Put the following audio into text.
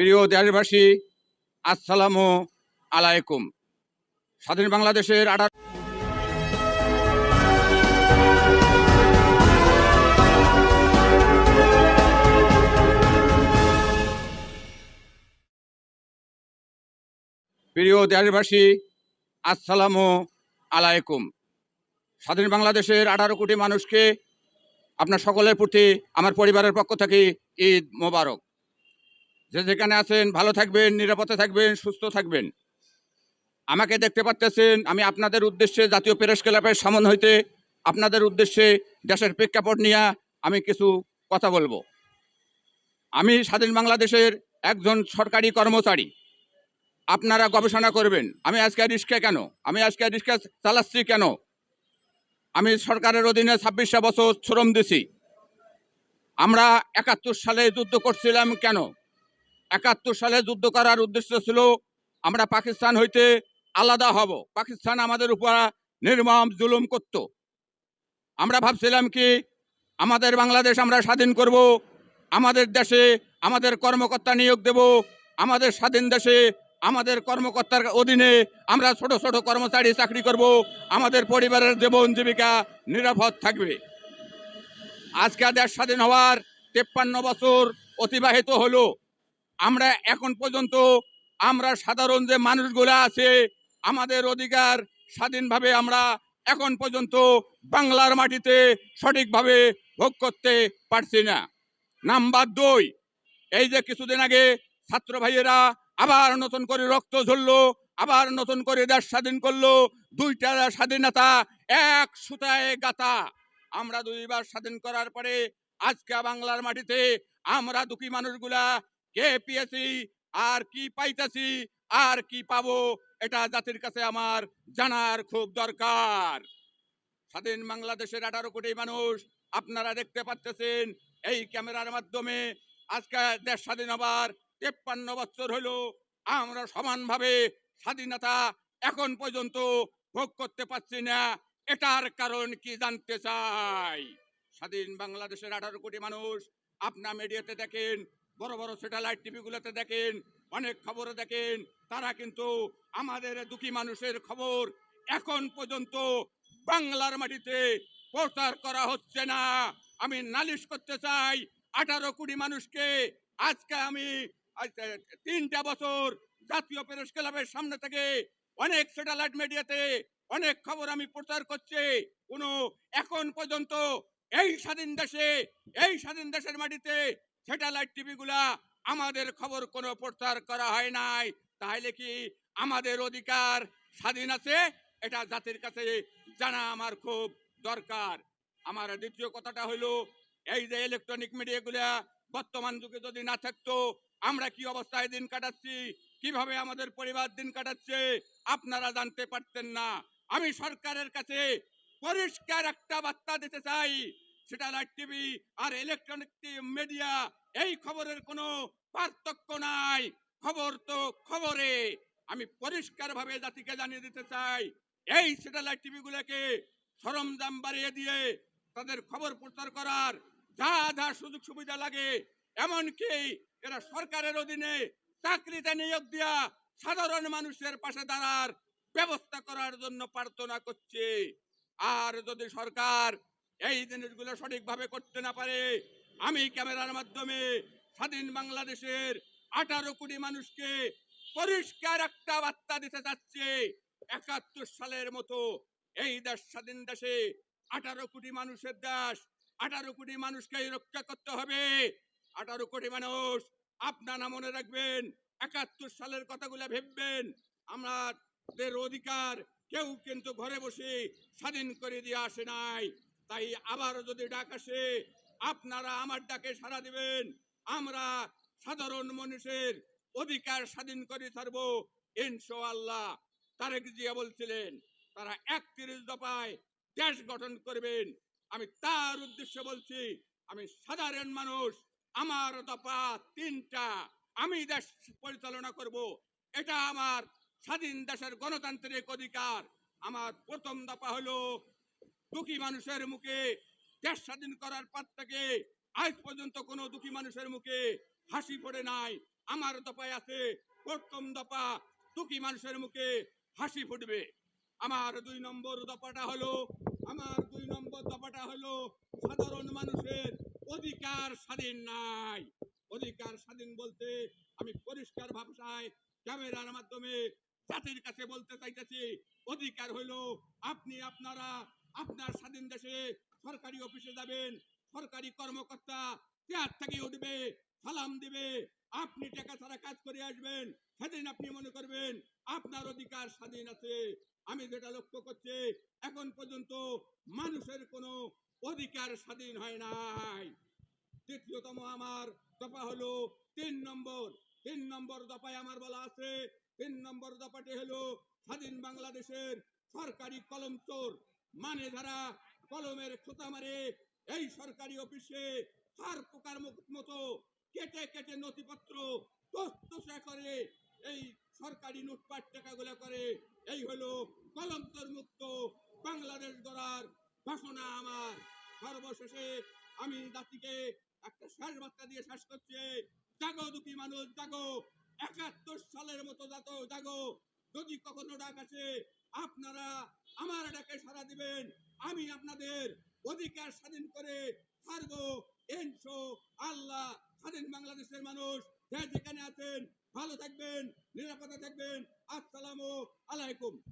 প্রিয় দেশবাসী, আসসালামু আলাইকুম। স্বাধীন বাংলাদেশের আঠারো প্রিয় দেশবাসী, আসসালামু আলাইকুম। স্বাধীন বাংলাদেশের আঠারো কোটি মানুষকে আপনার সকলের প্রতি, আমার পরিবারের পক্ষ থেকে ঈদ মোবারক। যে যেখানে আছেন, ভালো থাকবেন, নিরাপদে থাকবেন, সুস্থ থাকবেন। আমাকে দেখতে পাচ্তেছেন আমি আপনাদের উদ্দেশ্যে জাতীয় প্রেস ক্লাবের সামন হইতে আপনাদের উদ্দেশ্যে দেশের প্রেক্ষাপট নিয়ে আমি কিছু কথা বলব। আমি স্বাধীন বাংলাদেশের একজন সরকারি কর্মচারী। আপনারা গবেষণা করবেন, আমি আজকে রিক্সা কেন? আমি আজকে রিক্সা চালাচ্ছি কেন? আমি সরকারের অধীনে ছাব্বিশটা বছর শ্রম দিছি। আমরা একাত্তর সালে যুদ্ধ করছিলাম কেন? একাত্তর সালে যুদ্ধ করার উদ্দেশ্য ছিল, আমরা পাকিস্তান হইতে আলাদা হব। পাকিস্তান আমাদের উপর নির্মম জুলুম করত। আমরা ভাবছিলাম কি, আমাদের বাংলাদেশ আমরা স্বাধীন করব, আমাদের দেশে আমাদের কর্মকর্তা নিয়োগ দেব, আমাদের স্বাধীন দেশে আমাদের কর্মকর্তার অধীনে আমরা ছোট ছোট কর্মচারী চাকরি করব, আমাদের পরিবারের জীবন জীবিকা নিরাপদ থাকবে। আজকে দেশ স্বাধীন হওয়ার তেপ্পান্ন বছর অতিবাহিত হলো। আমরা এখন পর্যন্ত আমরা সাধারণ যে মানুষগুলো আছে, আমাদের অধিকার স্বাধীনভাবে আমরা এখন পর্যন্ত বাংলার মাটিতে সঠিকভাবে ভোগ করতে পারছি না। নাম্বার দুই, এই যে কিছুদিন আগে ছাত্র ভাইয়েরা আবার নতুন করে রক্ত ঝরলো, আবার নতুন করে দেশ স্বাধীন করল, দুইটা স্বাধীনতা এক সুতায় গাতা আমরা দুইবার স্বাধীন করার পরে আজকে বাংলার মাটিতে আমরা দুঃখী মানুষগুলা কে পেয়েছি? আর কি পাইতেছি? আর কি পাবো? এটা জাতির কাছে আমার জানার খুব দরকার। স্বাধীন বাংলাদেশের আঠারো কোটি মানুষ, আপনারা দেখতে পাচ্ছেন এই ক্যামেরার মাধ্যমে আজকে দেশ স্বাধীন হবার তেপ্পান্ন বছর হইল আমরা সমানভাবে স্বাধীনতা এখন পর্যন্ত ভোগ করতে পারছি না। এটার কারণ কি জানতে চাই? স্বাধীন বাংলাদেশের আঠারো কোটি মানুষ আপনার মিডিয়াতে দেখেন বড় বড় স্যাটেলাইট টিভিগুলোতে দেখেন, অনেক খবরে দেখেন। তারা কিন্তু আমাদের দুঃখী মানুষের খবর এখন পর্যন্ত বাংলার মাটিতে প্রচার করা হচ্ছে না। আমি নালিশ করতে চাই, আঠারো কোটি মানুষকে আজকে আমি তিনটা বছর জাতীয় প্রেস ক্লাবের সামনে থেকে অনেক স্যাটেলাইট মিডিয়াতে অনেক খবর আমি প্রচার করছি। কোনো এখন পর্যন্ত এই স্বাধীন দেশে, এই স্বাধীন দেশের মাটিতে স্যাটেলাইট টিভিগুলা আমাদের খবর কোনো প্রচার করা হয় নাই। তাহলে কি আমাদের অধিকার স্বাধীন আছে? এটা জাতির কাছে জানা আমার খুব দরকার। আমার দ্বিতীয় কথাটা হলো এই যে ইলেকট্রনিক মিডিয়াগুলা বর্তমান যুগে যদি না থাকতো, আমরা কি অবস্থায় দিন কাটাচ্ছি? কীভাবে আমাদের পরিবার দিন কাটাচ্ছে? আপনারা জানতে পারতেন না। আমি সরকারের কাছে পরিষ্কার একটা বার্তা দিতে চাই। স্যাটেলাইট টিভি আর ইলেকট্রনিক মিডিয়া এই খবরের কোনো পার্থক্য নাই। খবর তো খবরে। আমি পরিষ্কারভাবে জাতিকে জানিয়ে দিতে চাই, এই স্যাটেলাইট টিভিগুলোকে সরঞ্জাম বাড়িয়ে দিয়ে তাদের খবর প্রচার করার যা যা সুযোগ সুবিধা লাগে, এমনকি এরা সরকারের অধীনে চাকরিতে নিয়োগ দিয়া সাধারণ মানুষের পাশে দাঁড়ার ব্যবস্থা করার জন্য প্রার্থনা করছে। আর যদি সরকার এই জিনিসগুলো সঠিকভাবে করতে না পারে। আমি ক্যামেরার মাধ্যমে স্বাধীন বাংলাদেশের আঠারো কোটি মানুষকে পরিষ্কার একটা বার্তা দিতে চাচ্ছে। একাত্তর সালের মতো এই দেশ স্বাধীন দেশে আঠারো কোটি মানুষের দেশ, আঠারো কোটি মানুষকে রক্ষা করতে হবে। আঠারো কোটি মানুষ, আপনারা মনে রাখবেন, একাত্তর সালের কথাগুলো ভেববেন। আমাদের অধিকার কেউ কিন্তু ঘরে বসে স্বাধীন করে দিয়ে আসে নাই। তাই আবার যদি ডাক আসে, আপনারা আমার ডাকে সাড়া দিবেন। আমরা সাধারণ মানুষের অধিকার স্বাধীন করে ছাড়বো, ইনশাআল্লাহ। তারেক জিয়া বলছিলেন, তারা একত্রিশ দফায় দেশ গঠন করবেন। আমি তার উদ্দেশ্যে বলছি, আমি সাধারণ মানুষ, আমার দফা তিনটা আমি দেশ পরিচালনা করব। এটা আমার স্বাধীন দেশের গণতান্ত্রিক অধিকার। আমার প্রথম দফা হলো দুঃখী মানুষের মুখে দেশ স্বাধীন করার পর থেকে আজ পর্যন্ত কোনো দুঃখী মানুষের মুখে হাসি পড়ে নাই। আমার দফায় আছে, প্রথম দফা দুঃখী মানুষের মুখে হাসি ফুটবে। আমার দুই নম্বর দফাটা হলো, আমার দুই নম্বর দফাটা হলো, সাধারণ মানুষের অধিকার স্বাধীন নাই। অধিকার স্বাধীন বলতে আমি পরিষ্কার ভাষায় ক্যামেরার মাধ্যমে জাতির কাছে বলতে চাইতেছি, অধিকার হইল আপনি আপনারা আপনার স্বাধীন দেশে সরকারি অফিসে যাবেন, সরকারি কর্মকর্তা চেয়ার থেকে উঠবে, সালাম দিবে, আপনি টাকা ছাড়া কাজ করে আসবেন, সেদিন আপনি মনে করবেন আপনার অধিকার স্বাধীন আছে। আমি যেটা লক্ষ্য করছি, এখন পর্যন্ত মানুষের কোনো অধিকার স্বাধীন হয় নাই। দ্বিতীয়তম আমার দফা হলো তিন নম্বর। তিন নম্বর দফায় আমার বলা আছে, তিন নম্বর দফাটি হলো স্বাধীন বাংলাদেশের সরকারি কলম চোর। মানে যারা কলমের খোঁতা মারে, এই সরকারি অফিসে সার পোকার মতো কেটে কেটে নথিপত্র করে, এই সরকারি লুটপাট টাকাগুলো করে। এই হলো কলম চোর মুক্ত বাংলাদেশ গড়ার ঘোষণা আমার। সর্বশেষে আমি জাতিকে একটা শেষ বার্তা দিয়ে শেষ করছি, জাগো দুঃখী মানুষ, জাগো। একাত্তর সালের মতো জাতো, জাগো। যদি কখনো ডাক আছে আপনারা আমার ডাকে সারা দিবেন। আমি আপনাদের অধিকার স্বাধীন করে ছাড়বো। এনশো, আল্লাহ, স্বাধীন বাংলাদেশের মানুষ। যে যেখানে আছেন, ভালো থাকবেন, নিরাপদে থাকবেন। আসসালামু আলাইকুম।